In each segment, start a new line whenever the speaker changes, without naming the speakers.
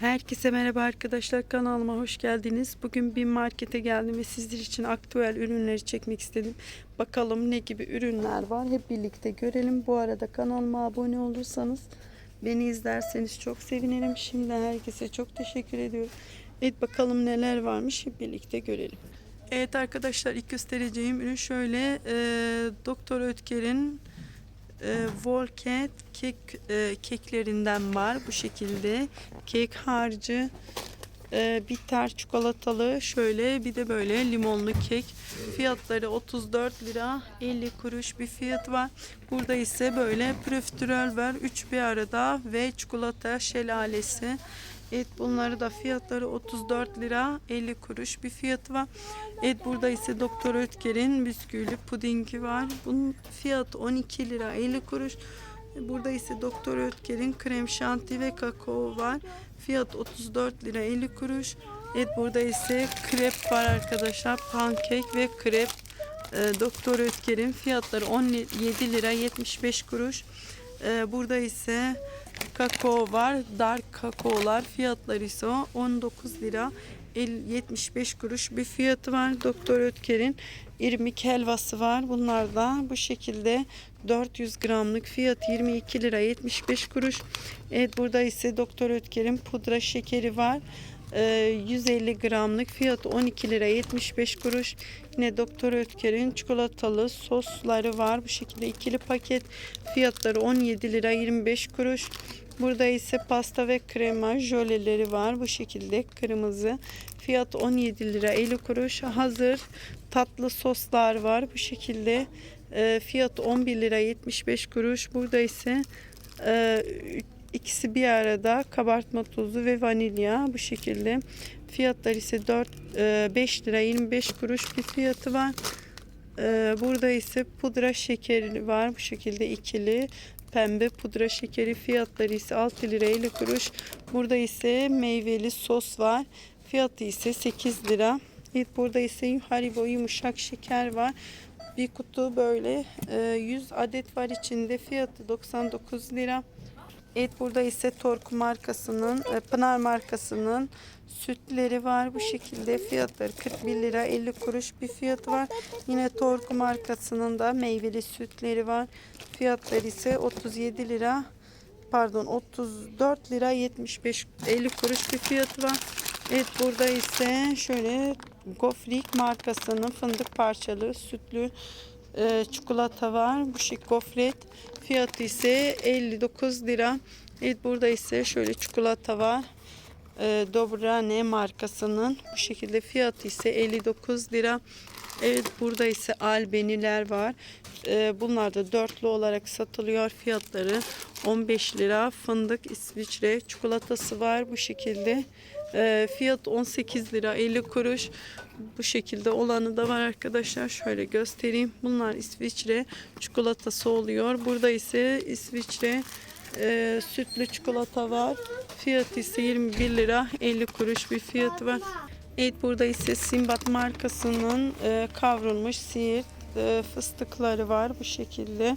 Herkese merhaba arkadaşlar kanalıma hoş geldiniz. Bugün bir markete geldim ve sizler için aktüel ürünleri çekmek istedim. Bakalım ne gibi ürünler var hep birlikte görelim. Bu arada kanalıma abone olursanız beni izlerseniz çok sevinirim. Şimdi herkese çok teşekkür ediyorum. Evet bakalım neler varmış hep birlikte görelim. Evet arkadaşlar ilk göstereceğim ürün şöyle e, Doktor Ötker'in e, Volket kek e, keklerinden var bu şekilde. Kek harcı e, bitter çikolatalı şöyle bir de böyle limonlu kek. Fiyatları 34 lira 50 kuruş bir fiyat var. Burada ise böyle profiterol var 3 bir arada ve çikolata şelalesi Evet bunları da fiyatları 34 lira 50 kuruş bir fiyatı var. Evet burada ise Doktor Ötker'in bisküvili pudingi var. Bunun fiyatı 12 lira 50 kuruş. Burada ise Doktor Ötker'in krem şanti ve kakao var. Fiyat 34 lira 50 kuruş. Evet burada ise krep var arkadaşlar. Pankek ve krep. Ee, Doktor Ötker'in fiyatları 17 lira 75 kuruş. Ee, burada ise kakao var. Dark kakaolar fiyatları ise 19 lira 50 75 kuruş bir fiyatı var. Doktor Ötker'in irmik helvası var. Bunlar da bu şekilde 400 gramlık fiyat 22 lira 75 kuruş. Evet burada ise Doktor Ötker'in pudra şekeri var. Ee, 150 gramlık fiyatı 12 lira 75 kuruş. Yine Doktor Ötker'in çikolatalı sosları var. Bu şekilde ikili paket fiyatları 17 lira 25 kuruş. Burada ise pasta ve krema jöleleri var. Bu şekilde kırmızı. Fiyat 17 lira 50 kuruş. Hazır tatlı soslar var. Bu şekilde e, fiyat 11 lira 75 kuruş. Burada ise e, ikisi bir arada kabartma tozu ve vanilya bu şekilde. Fiyatlar ise 4 e, 5 lira 25 kuruş bir fiyatı var. E, burada ise pudra şekeri var bu şekilde ikili pembe pudra şekeri fiyatları ise 6 lira 50 kuruş. Burada ise meyveli sos var. Fiyatı ise 8 lira. Evet burada ise Haribo yumuşak şeker var. Bir kutu böyle e, 100 adet var içinde. Fiyatı 99 lira. Evet burada ise Torku markasının, e, Pınar markasının sütleri var. Bu şekilde fiyatları 41 lira 50 kuruş bir fiyatı var. Yine Torku markasının da meyveli sütleri var. Fiyatları ise 37 lira pardon 34 lira 75 50 kuruş bir fiyatı var. Evet burada ise şöyle Gofrik markasının fındık parçalı sütlü e, çikolata var. Bu şık gofret fiyatı ise 59 lira. Evet burada ise şöyle çikolata var. E, Dobrane markasının bu şekilde fiyatı ise 59 lira. Evet burada ise albeniler var. E, bunlar da dörtlü olarak satılıyor. Fiyatları 15 lira. Fındık İsviçre çikolatası var bu şekilde. E, fiyat 18 lira 50 kuruş. Bu şekilde olanı da var arkadaşlar. Şöyle göstereyim. Bunlar İsviçre çikolatası oluyor. Burada ise İsviçre e, sütlü çikolata var. Fiyatı ise 21 lira 50 kuruş bir fiyatı var. Evet burada ise Simbat markasının e, kavrulmuş siirt e, fıstıkları var bu şekilde.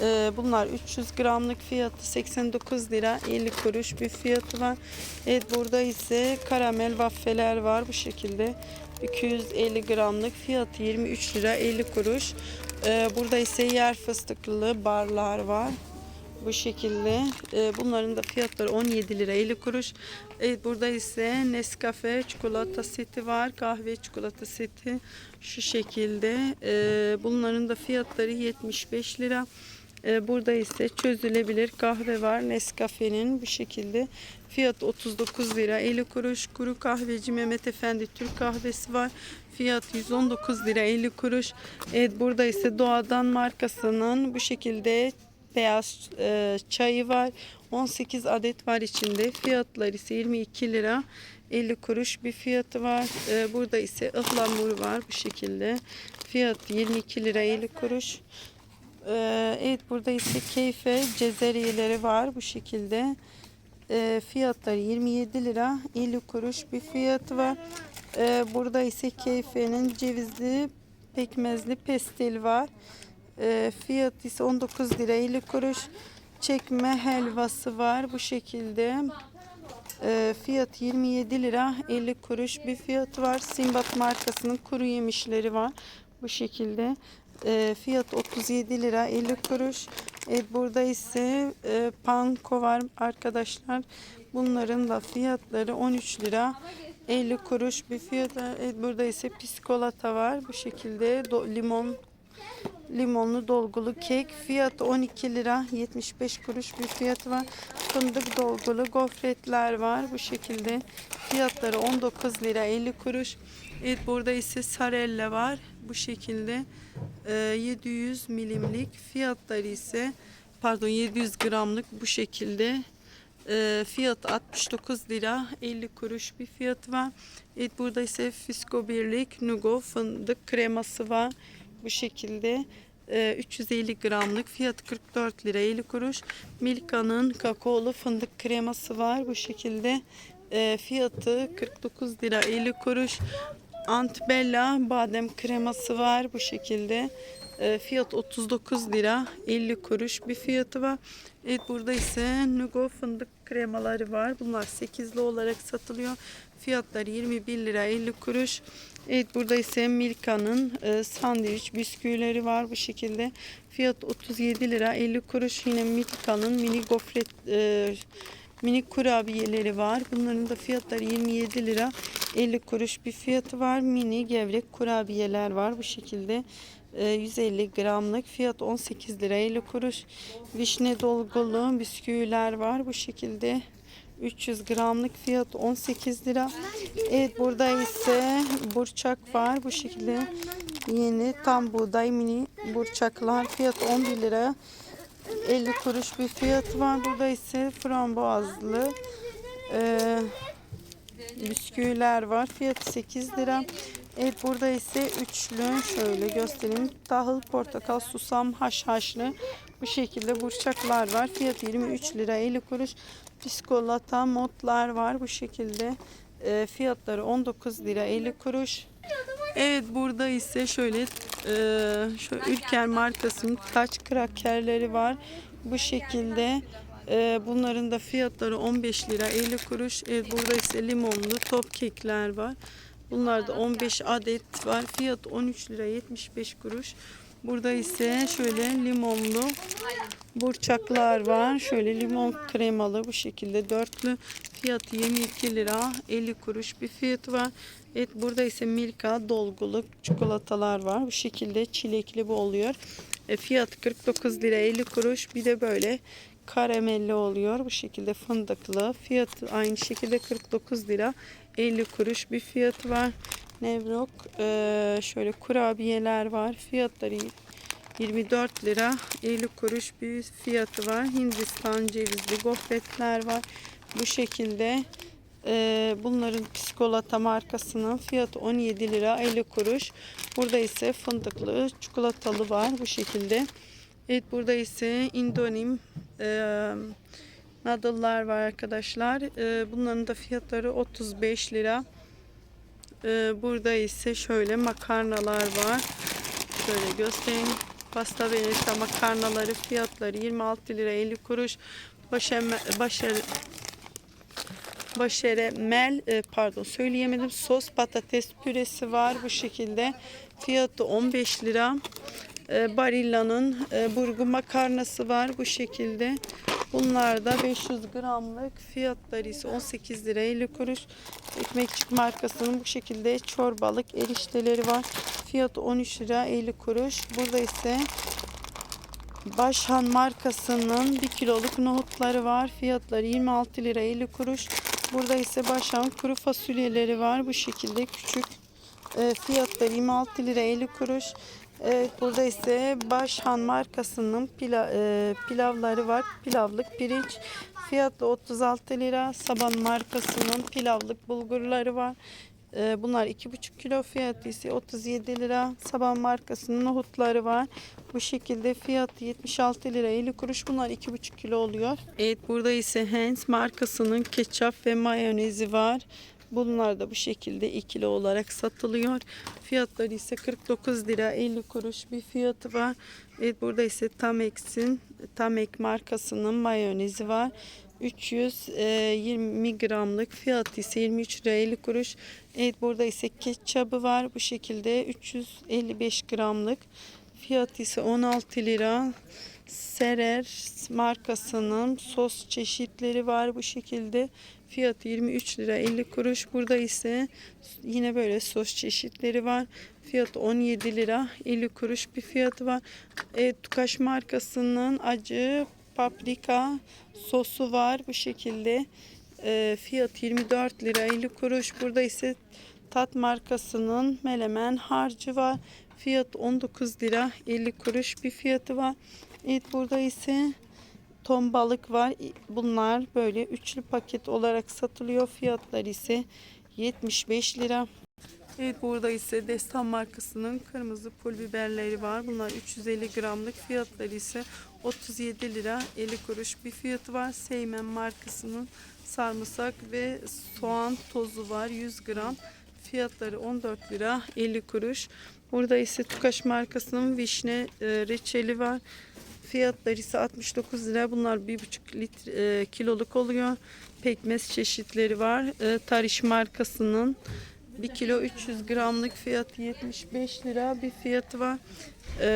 E, bunlar 300 gramlık fiyatı 89 lira 50 kuruş bir fiyatı var. Evet burada ise karamel waffeler var bu şekilde. 250 gramlık fiyatı 23 lira 50 kuruş. E, burada ise yer fıstıklı barlar var bu şekilde. E, bunların da fiyatları 17 lira 50 kuruş. Evet burada ise Nescafe çikolata seti var. Kahve çikolata seti şu şekilde. Bunların da fiyatları 75 lira. E, burada ise çözülebilir kahve var. Nescafe'nin bu şekilde. Fiyat 39 lira 50 kuruş. Kuru kahveci Mehmet Efendi Türk kahvesi var. Fiyat 119 lira 50 kuruş. Evet burada ise Doğadan markasının bu şekilde beyaz e, çayı var. 18 adet var içinde. Fiyatları ise 22 lira 50 kuruş bir fiyatı var. E, burada ise ıhlamur var bu şekilde. Fiyat 22 lira 50 kuruş. E, evet burada ise keyfe cezeriyeleri var bu şekilde. E, fiyatları 27 lira 50 kuruş bir fiyatı var. E, burada ise keyfenin cevizli pekmezli pestil var. Fiyat ise 19 lira 50 kuruş. Çekme helvası var bu şekilde. Ee, fiyat 27 lira 50 kuruş bir fiyatı var. Simbat markasının kuru yemişleri var. Bu şekilde. Ee, fiyat 37 lira 50 kuruş. Ee, burada ise e, panko var arkadaşlar. Bunların da fiyatları 13 lira 50 kuruş bir fiyatı. Evet, burada ise piskolata var. Bu şekilde do- limon limonlu dolgulu kek fiyatı 12 lira 75 kuruş bir fiyatı var. Fındık dolgulu gofretler var bu şekilde. Fiyatları 19 lira 50 kuruş. Evet burada ise sarella var bu şekilde. Ee, 700 milimlik fiyatları ise pardon 700 gramlık bu şekilde. Ee, fiyat 69 lira 50 kuruş bir fiyatı var. Evet burada ise Fisko Birlik Nugo fındık kreması var. Bu şekilde e, 350 gramlık fiyatı 44 lira 50 kuruş. Milka'nın kakaolu fındık kreması var. Bu şekilde fiyatı 49 lira 50 kuruş. Antbella badem kreması var bu şekilde. E, fiyat 39 lira 50 kuruş bir fiyatı var. Evet burada ise Nugo fındık kremaları var. Bunlar 8'li olarak satılıyor. Fiyatları 21 lira 50 kuruş. Evet burada ise Milka'nın e, sandviç bisküvileri var bu şekilde. Fiyat 37 lira 50 kuruş. Yine Milka'nın mini gofret e, mini kurabiyeleri var. Bunların da fiyatları 27 lira 50 kuruş bir fiyatı var. Mini gevrek kurabiyeler var bu şekilde. E, 150 gramlık fiyat 18 lira 50 kuruş. Vişne dolgulu bisküviler var bu şekilde. 300 gramlık fiyat 18 lira. Evet burada ise burçak var bu şekilde. Yeni tam buğday mini burçaklar fiyat 11 lira. 50 kuruş bir fiyatı var. Burada ise frambuazlı e, bisküviler var. Fiyatı 8 lira. Evet burada ise üçlü şöyle göstereyim. Tahıl, portakal, susam, haşhaşlı bu şekilde burçaklar var. Fiyatı 23 lira 50 kuruş. Piskolata modlar var bu şekilde. E, fiyatları 19 lira 50 kuruş. Evet burada ise şöyle e, şu Ülker markasının taç krakerleri var. Bu şekilde e, bunların da fiyatları 15 lira 50 kuruş. Evet, burada ise limonlu top kekler var. Bunlar da 15 adet var. Fiyat 13 lira 75 kuruş. Burada ise şöyle limonlu burçaklar var. Şöyle limon kremalı bu şekilde dörtlü. Fiyatı 22 lira 50 kuruş bir fiyatı var. Evet burada ise Milka dolgulu çikolatalar var. Bu şekilde çilekli bu oluyor. E, fiyatı 49 lira 50 kuruş. Bir de böyle karamelli oluyor. Bu şekilde fındıklı. Fiyatı aynı şekilde 49 lira 50 kuruş bir fiyatı var. Nevrok e, şöyle kurabiyeler var. Fiyatları 24 lira 50 kuruş bir fiyatı var. Hindistan cevizli gofretler var. Bu şekilde e, bunların piskolata markasının fiyatı 17 lira 50 kuruş. Burada ise fındıklı çikolatalı var bu şekilde. Evet burada ise Indonim e, noodle'lar var arkadaşlar. E, bunların da fiyatları 35 lira. E, burada ise şöyle makarnalar var. Şöyle göstereyim. Pasta veneta makarnaları fiyatları 26 lira 50 kuruş. Başeme, başer, başeremel e, pardon söyleyemedim sos patates püresi var bu şekilde. Fiyatı 15 lira. E, Barilla'nın e, burgu makarnası var bu şekilde. Bunlar da 500 gramlık fiyatları ise 18 lira 50 kuruş. Ekmekçik markasının bu şekilde çorbalık erişteleri var. Fiyatı 13 lira 50 kuruş. Burada ise Başhan markasının 1 kiloluk nohutları var. Fiyatları 26 lira 50 kuruş. Burada ise Başhan kuru fasulyeleri var. Bu şekilde küçük. E, fiyatları 26 lira 50 kuruş. Evet, burada ise Başhan markasının pila, e, pilavları var. Pilavlık pirinç. Fiyatı 36 lira. Saban markasının pilavlık bulgurları var. E, bunlar 2,5 kilo fiyatı ise 37 lira. Saban markasının nohutları var. Bu şekilde fiyatı 76 lira 50 kuruş. Bunlar 2,5 kilo oluyor. Evet burada ise Heinz markasının ketçap ve mayonezi var. Bunlar da bu şekilde ikili olarak satılıyor. Fiyatları ise 49 lira 50 kuruş bir fiyatı var. Evet burada ise Tamex'in Tamek markasının mayonezi var. 320 gramlık fiyatı ise 23 lira 50 kuruş. Evet burada ise ketçabı var bu şekilde 355 gramlık fiyatı ise 16 lira. Serer markasının sos çeşitleri var bu şekilde. Fiyatı 23 lira 50 kuruş. Burada ise yine böyle sos çeşitleri var. Fiyatı 17 lira 50 kuruş bir fiyatı var. Evet, Tukaş markasının acı paprika sosu var bu şekilde. E, fiyatı 24 lira 50 kuruş. Burada ise Tat markasının melemen harcı var. Fiyat 19 lira 50 kuruş bir fiyatı var. Evet burada ise ton balık var. Bunlar böyle üçlü paket olarak satılıyor. Fiyatlar ise 75 lira. Evet burada ise Destan markasının kırmızı pul biberleri var. Bunlar 350 gramlık fiyatları ise 37 lira 50 kuruş bir fiyatı var. Seymen markasının sarımsak ve soğan tozu var 100 gram. Fiyatları 14 lira 50 kuruş. Burada ise Tukaş markasının vişne e, reçeli var. Fiyatları ise 69 lira. Bunlar 1,5 litre e, kiloluk oluyor. Pekmez çeşitleri var. E, Tariş markasının 1 kilo 300 gramlık fiyatı 75 lira bir fiyatı var. E,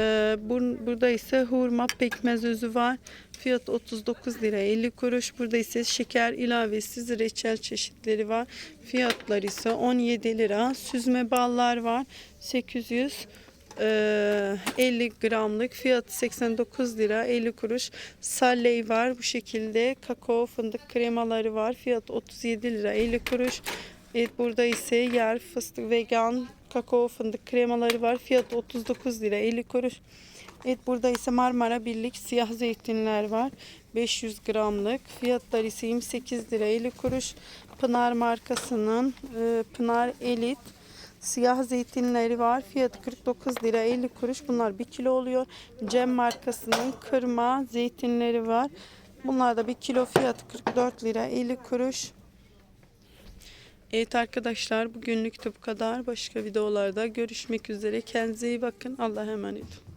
bur- burada ise hurma pekmez özü var. Fiyat 39 lira 50 kuruş. Burada ise şeker ilavesiz reçel çeşitleri var. Fiyatları ise 17 lira. Süzme ballar var. 800 ee, 50 gramlık fiyatı 89 lira 50 kuruş. Salley var bu şekilde. Kakao fındık kremaları var. Fiyat 37 lira 50 kuruş. Evet burada ise yer fıstık vegan kakao fındık kremaları var. Fiyat 39 lira 50 kuruş. Evet burada ise Marmara Birlik siyah zeytinler var. 500 gramlık. Fiyatları ise 28 lira 50 kuruş. Pınar markasının e, Pınar Elit siyah zeytinleri var. Fiyatı 49 lira 50 kuruş. Bunlar 1 kilo oluyor. Cem markasının kırma zeytinleri var. Bunlar da 1 kilo fiyatı 44 lira 50 kuruş. Evet arkadaşlar bugünlük de bu kadar. Başka videolarda görüşmek üzere. Kendinize iyi bakın. Allah'a emanet olun.